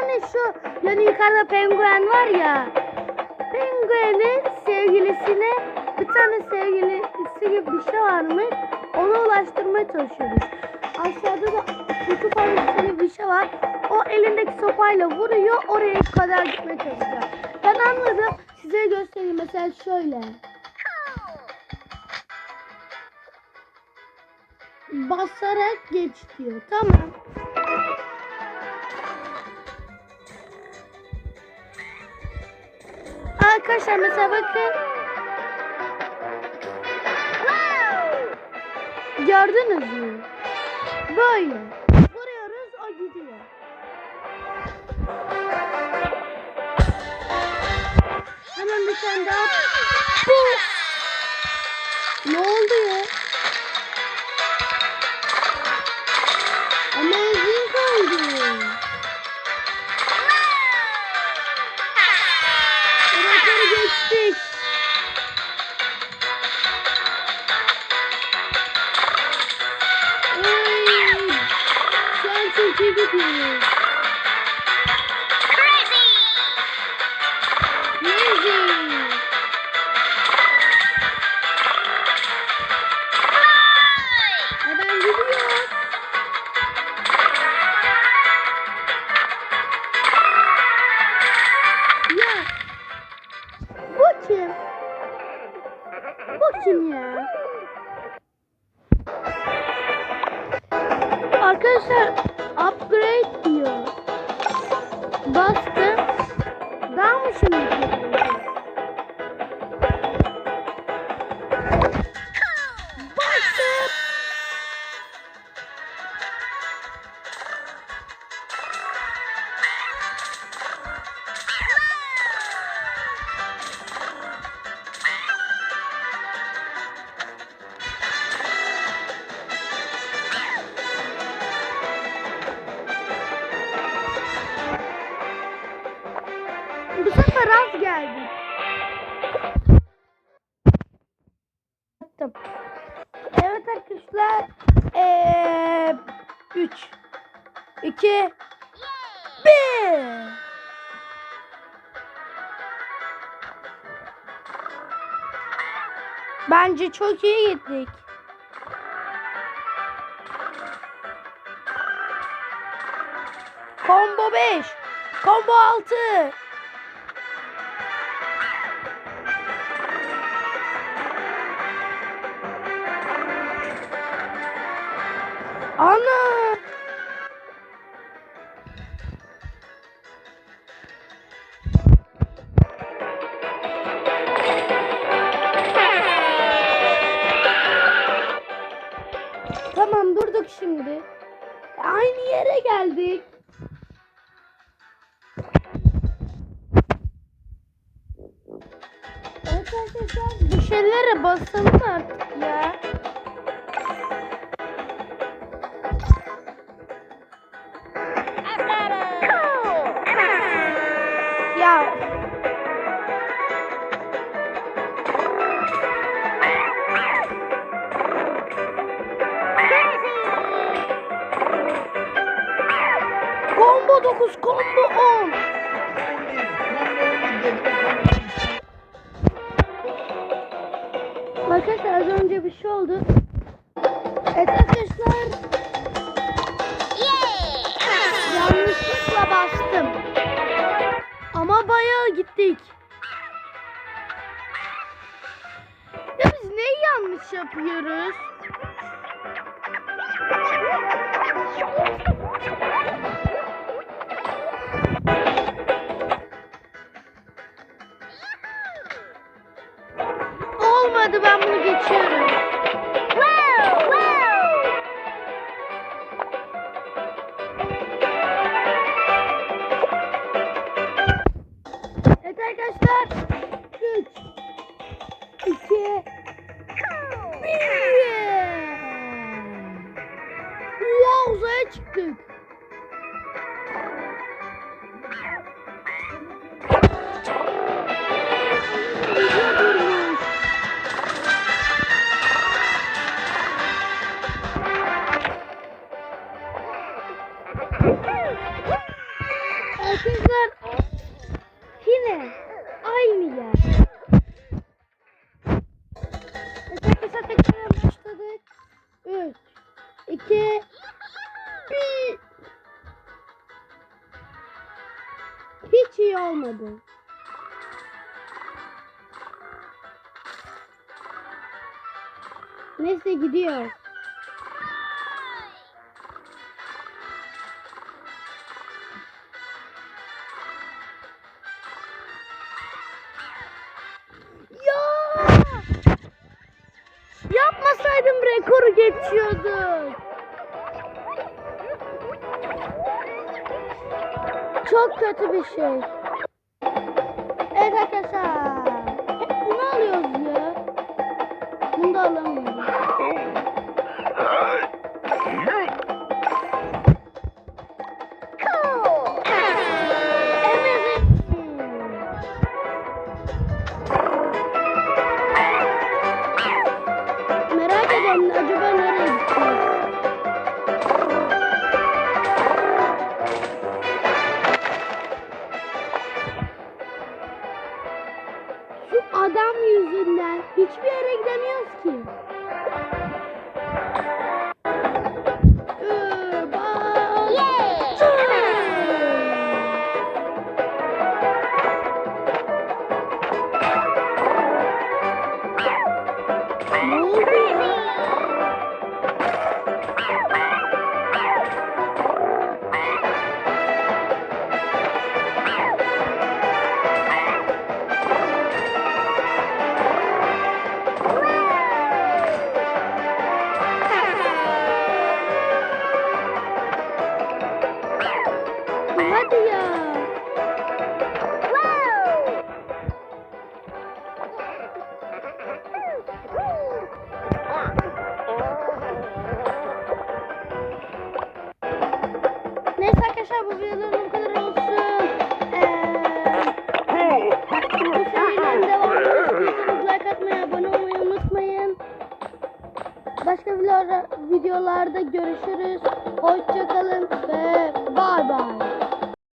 tane şu yani yukarıda penguen var ya. Penguenin sevgilisine bir tane sevgilisi gibi bir şey varmış. Ona ulaştırmaya çalışıyoruz. Aşağıda da parçası gibi bir şey var. O elindeki sopayla vuruyor. Oraya kadar gitmeye çalışıyor. Ben anladım. Size göstereyim. Mesela şöyle. Basarak geç diyor. Tamam. Arkadaşlar mesela bakın. Gördünüz mü? Böyle. Vuruyoruz o gidiyor. Hemen bir tane daha. Bu. Kim? Kim ya? Arkadaşlar upgrade diyor. Bastım. Daha mı şimdi? Bu sefer az geldi. Yaptım. Evet arkadaşlar. Eee 3 2 1 Bence çok iyi gittik. Combo 5 Combo 6 Ana! Tamam durduk şimdi. Aynı yere geldik. Evet arkadaşlar bir şeylere basalım artık ya. Combo 9, combo 10. Arkadaşlar az önce bir şey oldu. Evet arkadaşlar yanlışlıkla bastım. Ama bayağı gittik. Ya biz neyi yanlış yapıyoruz? çıktık. Kızlar yine aynı yer. Kısa kısa tekrar başladık. 3, 2, iyi olmadı. Neyse gidiyor. yapmasaydım rekoru geçiyorduk. Çok kötü bir şey. Adam yüzünden hiçbir yere gidemiyoruz ki. videolarda görüşürüz. Hoşçakalın.